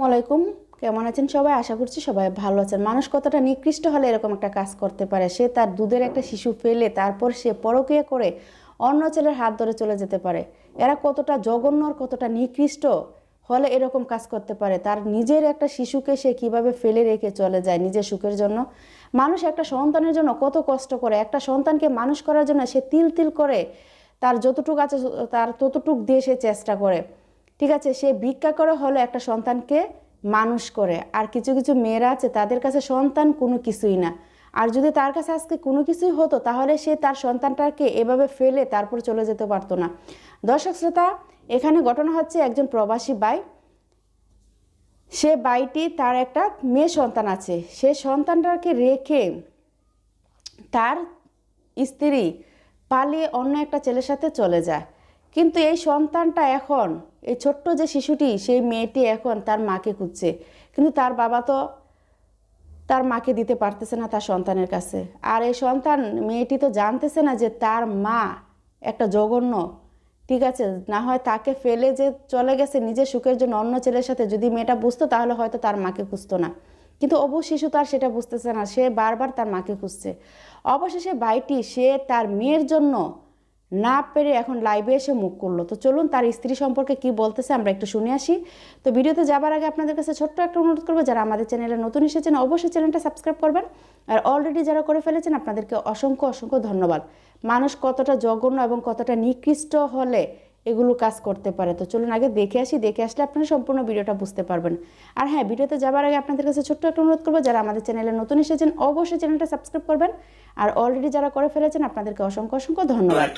আসসালামাইকুম কেমন আছেন সবাই? আশা করছি সবাই ভালো আছেন। মানুষ কতটা নিকৃষ্ট হলে এরকম একটা কাজ করতে পারে? সে তার দুধের একটা শিশু ফেলে তারপর সে পরকীয়া করে অন্য ছেলের হাত ধরে চলে যেতে পারে। এরা কতটা জঘন্য আর কতটা নিকৃষ্ট হলে এরকম কাজ করতে পারে? তার নিজের একটা শিশুকে সে কীভাবে ফেলে রেখে চলে যায় নিজের সুখের জন্য? মানুষ একটা সন্তানের জন্য কত কষ্ট করে? একটা সন্তানকে মানুষ করার জন্য সে তিল তিল করে। তার যতটুক আছে, তার ততটুক দিয়ে সে চেষ্টা করে। ঠিক আছে, সে ভিক্ষা করে হলে একটা সন্তানকে মানুষ করে। আর কিছু কিছু মেয়েরা আছে, তাদের কাছে সন্তান কোনো কিছুই না। আর যদি তার কাছে আজকে কোনো কিছুই হতো, তাহলে সে তার সন্তানটাকে এভাবে ফেলে তারপর চলে যেতে পারতো না। দর্শক শ্রোতা, এখানে ঘটনা হচ্ছে একজন প্রবাসী বাই। সে বাইটি তার একটা মেয়ে সন্তান আছে। সে সন্তানটাকে রেখে তার স্ত্রী পালিয়ে অন্য একটা ছেলের সাথে চলে যায়। কিন্তু এই সন্তানটা এখন, এই ছোট্ট যে শিশুটি, সেই মেয়েটি এখন তার মাকে খুঁজছে। কিন্তু তার বাবা তো তার মাকে দিতে পারতেছে না তার সন্তানের কাছে। আর এই সন্তান, মেয়েটি তো জানতেছে না যে তার মা একটা জঘন্য। ঠিক আছে, না হয় তাকে ফেলে যে চলে গেছে নিজের সুখের জন্য অন্য ছেলের সাথে, যদি মেয়েটা বুঝতো তাহলে হয়তো তার মাকে খুঁজতো না। কিন্তু অবু শিশু তার সেটা বুঝতেছে না, সে বারবার তার মাকে খুঁজছে। অবশেষে ভাইটি, সে তার মেয়ের জন্য না পেরে এখন লাইভে এসে মুখ করল তো চলুন তার স্ত্রী সম্পর্কে কি বলতেছে আমরা একটু শুনে আসি। তো ভিডিওতে যাবার আগে আপনাদের কাছে ছোট্ট একটা অনুরোধ করব, যারা আমাদের চ্যানেলে নতুন এসেছেন, অবশ্যই চ্যানেলটা সাবস্ক্রাইব করবেন। আর অলরেডি যারা করে ফেলেছেন, আপনাদেরকে অসংখ্য অসংখ্য ধন্যবাদ। মানুষ কতটা জঘন্য এবং কতটা নিকৃষ্ট হলে এগুলো কাজ করতে পারে। তো চলুন আগে দেখে আসি, দেখে আসলে আপনারা সম্পূর্ণ ভিডিওটা বুঝতে পারবেন। আর হ্যাঁ ভিডিওতে যাবার আগে আপনাদের কাছে ছোট্ট একটা অনুরোধ করব, যারা আমাদের চ্যানেলে নতুন এসেছেন, অবশ্যই চ্যানেলটা সাবস্ক্রাইব করবেন। আর অলরেডি যারা করে ফেলেছেন, আপনাদেরকে অসংখ্য অসংখ্য ধন্যবাদ।